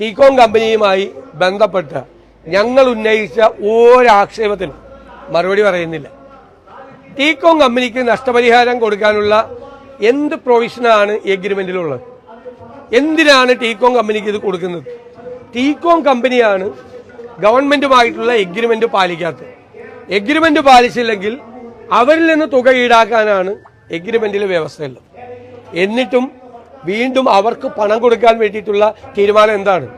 TECOM കമ്പനിയുമായി ബന്ധപ്പെട്ട് ഞങ്ങൾ ഉന്നയിച്ച ഒരാക്ഷേപത്തിനും മറുപടി പറയുന്നില്ല. ടീകോം കമ്പനിക്ക് നഷ്ടപരിഹാരം കൊടുക്കാനുള്ള എന്ത് പ്രൊവിഷനാണ് ഈ എന്തിനാണ് ടീകോം കമ്പനിക്ക് ഇത് കൊടുക്കുന്നത്? ടീകോം കമ്പനിയാണ് ഗവൺമെന്റുമായിട്ടുള്ള എഗ്രിമെന്റ് പാലിക്കാത്തത്. എഗ്രിമെന്റ് പാലിച്ചില്ലെങ്കിൽ അവരിൽ നിന്ന് തുക ഈടാക്കാനാണ് എഗ്രിമെന്റിലെ വ്യവസ്ഥയുള്ളത്. എന്നിട്ടും വീണ്ടും അവർക്ക് പണം കൊടുക്കാൻ വേണ്ടിയിട്ടുള്ള തീരുമാനം എന്താണ്?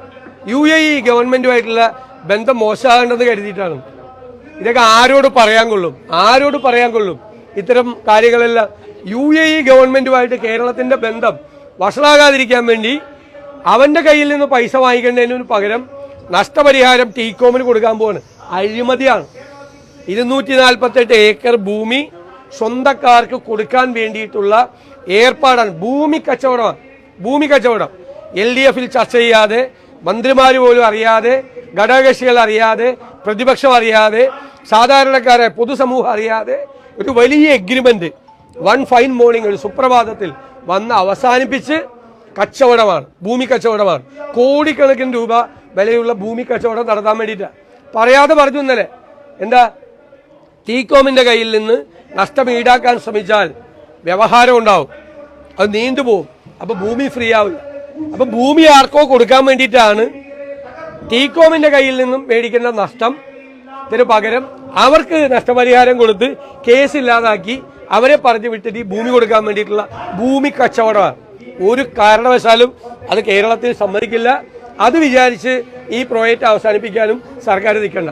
യു എ ഇ ഗവൺമെന്റുമായിട്ടുള്ള ബന്ധം മോശമാകേണ്ടെന്ന് കരുതിയിട്ടാണ്. ഇതൊക്കെ ആരോട് പറയാൻ കൊള്ളും? ആരോട് പറയാൻ കൊള്ളും? ഇത്തരം കാര്യങ്ങളെല്ലാം യു എ ഇ ഗവൺമെന്റുമായിട്ട് കേരളത്തിന്റെ ബന്ധം വഷളാകാതിരിക്കാൻ വേണ്ടി അവന്റെ കയ്യിൽ നിന്ന് പൈസ വാങ്ങിക്കേണ്ടതിന് പകരം നഷ്ടപരിഹാരം ടീകോമിന് കൊടുക്കാൻ പോവാണ്. അഴിമതിയാണ്. ഇരുന്നൂറ്റി നാൽപ്പത്തെട്ട് ഏക്കർ ഭൂമി സ്വന്തക്കാർക്ക് കൊടുക്കാൻ വേണ്ടിയിട്ടുള്ള ഏർപ്പാടാണ്. ഭൂമി കച്ചവടമാണ്. ഭൂമി കച്ചവടം. എൽ ഡി എഫിൽ ചർച്ച ചെയ്യാതെ മന്ത്രിമാർ പോലും അറിയാതെ ഘടകകക്ഷികൾ അറിയാതെ പ്രതിപക്ഷം അറിയാതെ സാധാരണക്കാരെ പൊതുസമൂഹം അറിയാതെ ഒരു വലിയ എഗ്രിമെന്റ് വൺ ഫൈൻ മോർണിംഗ് ഒരു സുപ്രഭാതത്തിൽ വന്ന് അവസാനിപ്പിച്ച് കച്ചവടമാണ്. ഭൂമി കച്ചവടമാണ്. കോടിക്കണക്കിന് രൂപ വിലയുള്ള ഭൂമി കച്ചവടം നടത്താൻ വേണ്ടിയിട്ടാണ്. പറയാതെ പറഞ്ഞു ഇന്നലെ. എന്താ? ടീകോമിന്റെ കയ്യിൽ നിന്ന് നഷ്ടം ഈടാക്കാൻ ശ്രമിച്ചാൽ വ്യവഹാരം ഉണ്ടാവും. അത് നീണ്ടുപോകും അപ്പൊ ഭൂമി ഫ്രീ ആവില്ല. അപ്പൊ ഭൂമി ആർക്കോ കൊടുക്കാൻ വേണ്ടിയിട്ടാണ് ടീകോമിന്റെ കയ്യിൽ നിന്നും മേടിക്കേണ്ട നഷ്ടം ത്തിന് പകരം അവർക്ക് നഷ്ടപരിഹാരം കൊടുത്ത് കേസ് ഇല്ലാതാക്കി അവരെ പറഞ്ഞു വിട്ടിട്ട് ഈ ഭൂമി കൊടുക്കാൻ വേണ്ടിയിട്ടുള്ള ഭൂമി കച്ചവടമാണ്. ഒരു കാരണവശാലും അത് കേരളത്തിൽ സമ്മതിക്കില്ല. അത് വിചാരിച്ച് ഈ പ്രോജക്റ്റ് അവസാനിപ്പിക്കാനും സർക്കാർ നിൽക്കണ്ട.